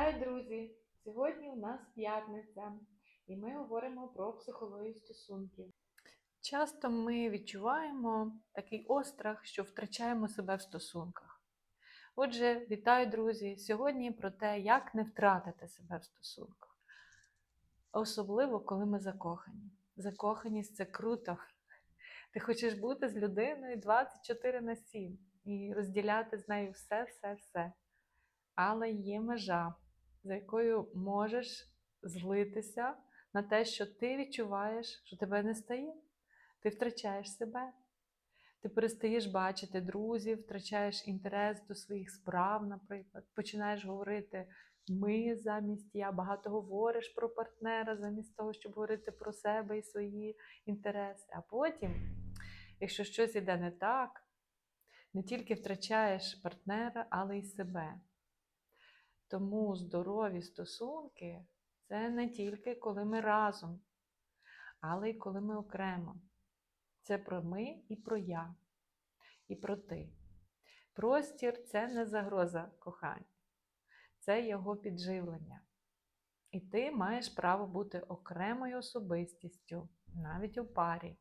Вітаю, друзі! Сьогодні у нас п'ятниця, і ми говоримо про психологію стосунків. Часто ми відчуваємо такий острах, що втрачаємо себе в стосунках. Отже, вітаю, друзі! Сьогодні про те, як не втратити себе в стосунках. Особливо, коли ми закохані. Закоханість це круто. Ти хочеш бути з людиною 24 на 7 і розділяти з нею все, все, все. Але є межа, за якою можеш злитися на те, що ти відчуваєш, що тебе не стає. Ти втрачаєш себе. Ти перестаєш бачити друзів, втрачаєш інтерес до своїх справ, наприклад, починаєш говорити ми замість я, багато говориш про партнера, замість того, щоб говорити про себе і свої інтереси. А потім, якщо щось іде не так, не тільки втрачаєш партнера, але й себе. Тому здорові стосунки це не тільки коли ми разом, але й коли ми окремо. Це про ми і про я, і про ти. Простір це не загроза кохання, це його підживлення. І ти маєш право бути окремою особистістю, навіть у парі.